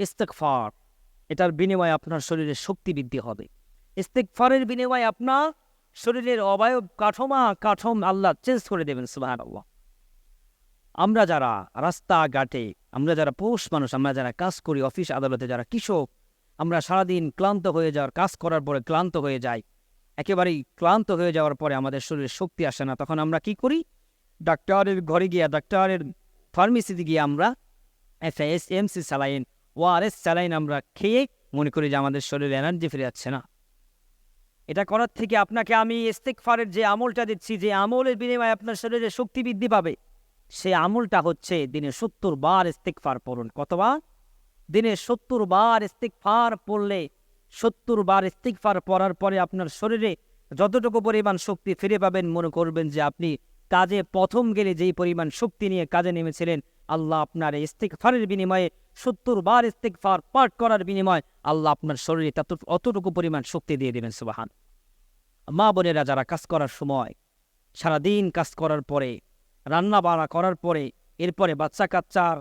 ইস্তেকফার এটার বিনিময়ে আপনার শরীরে শক্তি বৃদ্ধি হবে। ইস্তেকফারের বিনিময়ে আপনার শরীরের অবায়ব কাঠমা, কাঠম আল্লাহ চেঞ্জ করে দেবেন সুবাহ আল্লাহ আমরা যারা রাস্তাঘাটে, আমরা যারা পৌষ মানুষ, আমরা যারা কাজ করি, অফিস, আদালতে যারা কৃষক, আমরা সারাদিন ক্লান্ত হয়ে যাওয়ার, কাজ করার পরে ক্লান্ত হয়ে যাই, একেবারেই ক্লান্ত হয়ে যাওয়ার পরে আমাদের শরীরে শক্তি আসে না, তখন আমরা কি করি? ডাক্তারের ঘরে গিয়ে, ডাক্তারের ফার্মেসিতে গিয়ে আমরা একটা S M C saline O R S saline আমরা খেয়ে মনে করি যে আমাদের শরীরে এনার্জি ফিরে যাচ্ছে না। এটা করার থেকে আপনাকে আমি ইস্তেকফারের যে আমলটা দিচ্ছি, যে আমলের বিনিময়ে আপনার শরীরে শক্তি বৃদ্ধি পাবে সেই আমলটা হচ্ছে দিনে সত্তর বার ইস্তেকফার পড়ুন। কতবার? দিনে সত্তর বার ইস্তেকফার পড়লে, সত্তর বার ইস্তেকফার পড়ার পরে আপনার শরীরে যতটুকু পরিমাণ শক্তি ফিরে পাবেন, মনে করবেন যে আপনি কাজে প্রথম গেলে যেই পরিমাণ শক্তি নিয়ে কাজে নেমেছিলেন, আল্লাহ আপনার ইস্তেকফারের বিনিময়ে, সত্তর বার ইস্তেকফার পাঠ করার বিনিময়ে আল্লাহ আপনার শরীরে অতটুকু পরিমাণ শক্তি দিয়ে দেবেন, সুবাহান। মা বোনেরা যারা কাজ করার সময়, সারাদিন কাজ করার পরে রান্না বাড়া করার পরে, এরপরে বাচ্চা কাচ্চার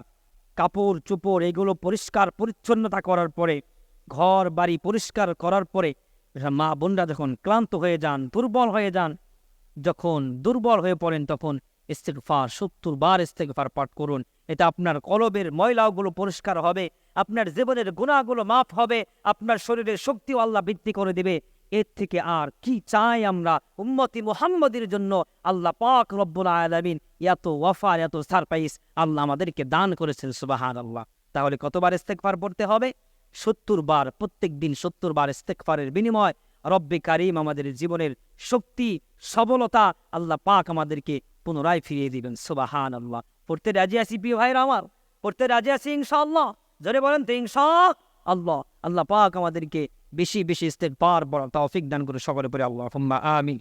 কাপড় চোপড় এগুলো পরিষ্কার পরিচ্ছন্নতা করার পরে, ঘর বাড়ি পরিষ্কার করার পরে, মা বোনরা যখন ক্লান্ত হয়ে যান, দুর্বল হয়ে যান যখন দুর্বল হয়ে পড়েন, তখন ইস্তেকফার সত্তর বার ইস্তেকফার পাঠ করুন। এটা আপনার কলবের ময়লাগুলো পরিষ্কার হবে, আপনার জীবনের গুণাগুলো মাফ হবে, আপনার শরীরের শক্তিও আল্লাহ বৃদ্ধি করে দেবে। এর থেকে আর কি চাই আমরা উম্মতি মুহাম্মদের জন্য? আল্লাহ পাক রব্বুল আলামিন এত ওয়াফার, এত সারপ্রাইজ আল্লাহ আমাদেরকে দান করেছেন সুবাহান আল্লাহ তাহলে কতবার ইস্তেকফার পড়তে হবে? সত্তর বার প্রত্যেক দিন সত্তর বার ইস্তেকফারের বিনিময় রব্বে কারিম আমাদের জীবনের শক্তি, সবলতা আল্লাহ পাক আমাদেরকে পুনরায় ফিরিয়ে দিবেন। সুবাহান আল্লাহ পড়তে রাজি আছি প্রিয় ভাইয়ের আমার? পড়তে রাজি আছি ইনশাআল্লাহ? জোরে বলেন তো ইনশা আল্লাহ আল্লাহ পাক আমাদেরকে বেশি বেশি ইস্তেকবার বড় তৌফিক দান করে সকলে পরে আল্লাহ আমিন।